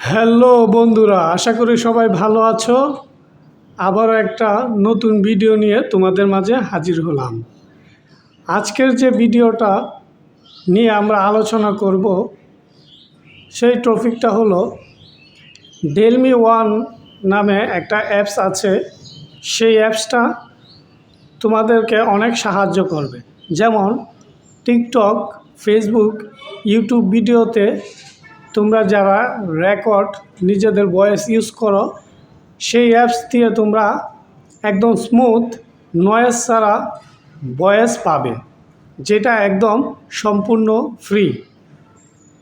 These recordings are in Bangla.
হ্যালো বন্ধুরা, আশা করি সবাই ভালো আছো। আবারও একটা নতুন ভিডিও নিয়ে তোমাদের মাঝে হাজির হলাম। আজকের যে ভিডিওটা নিয়ে আমরা আলোচনা করব, সেই টপিকটা হলো ডেলমি ওয়ান নামে একটা অ্যাপস আছে। সেই অ্যাপসটা তোমাদেরকে অনেক সাহায্য করবে। যেমন টিকটক, ফেসবুক, ইউটিউব ভিডিওতে তোমরা যারা রেকর্ড নিজেদের ভয়েস ইউজ করো, সেই অ্যাপস দিয়ে তোমরা একদম স্মুথ নয়েজ ছাড়া ভয়েস পাবে, যেটা একদম সম্পূর্ণ ফ্রি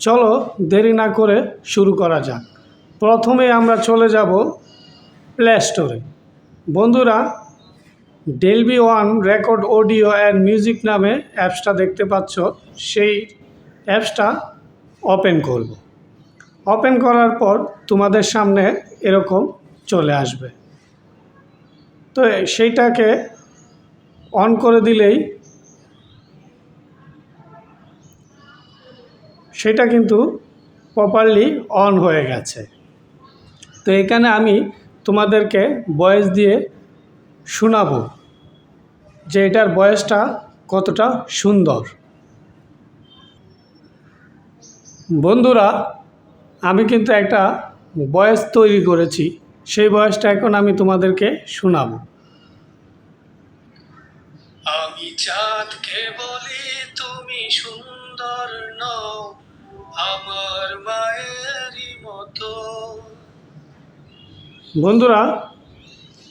চলো দেরি না করে শুরু করা যাক। প্রথমে আমরা চলে যাব প্লে স্টোরে বন্ধুরা Dolby one record audio and music নামে অ্যাপসটা দেখতে পাচ্ছ, সেই অ্যাপসটা ওপেন করব। ওপেন করার পর তোমাদের সামনে এরকম চলে আসবে। তো সেইটাকে অন করে দিলেই সেটা কিন্তু প্রপারলি অন হয়ে গেছে। তো এখানে আমি তোমাদেরকে ভয়েস দিয়ে শোনাবো যে এটার বয়সটা কতটা সুন্দর। বন্ধুরা আমি কিন্তু একটা বয়স তৈরি করেছি সেই বয়সটা এখন আমি তোমাদেরকে শোনাব। আমি চাঁদকে বলি তুমি সুন্দর নও আমার মায়েরই মতো। বন্ধুরা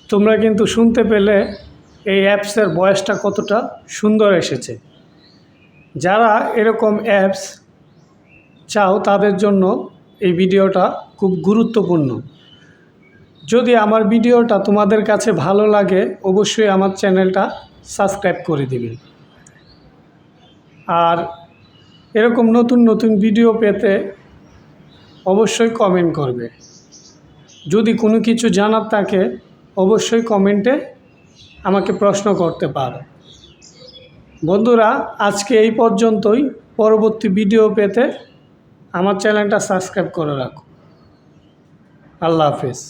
তোমরা কিন্তু শুনতে পেলে এই অ্যাপসের বয়সটা কতটা সুন্দর এসেছে। যারা এরকম অ্যাপস চাও তাদের জন্য এই ভিডিওটা খুব গুরুত্বপূর্ণ। যদি আমার ভিডিওটা তোমাদের কাছে ভালো লাগে, অবশ্যই আমার চ্যানেলটা সাবস্ক্রাইব করে দিবে। আর এরকম নতুন নতুন ভিডিও পেতে অবশ্যই কমেন্ট করবে। যদি কোনো কিছু জানার থাকে, অবশ্যই কমেন্টে আমাকে প্রশ্ন করতে পারো। বন্ধুরা, আজকে এই পর্যন্তই। পরবর্তী ভিডিও পেতে আমার চ্যানেলটা সাবস্ক্রাইব করে রাখো। আল্লাহ হাফিজ।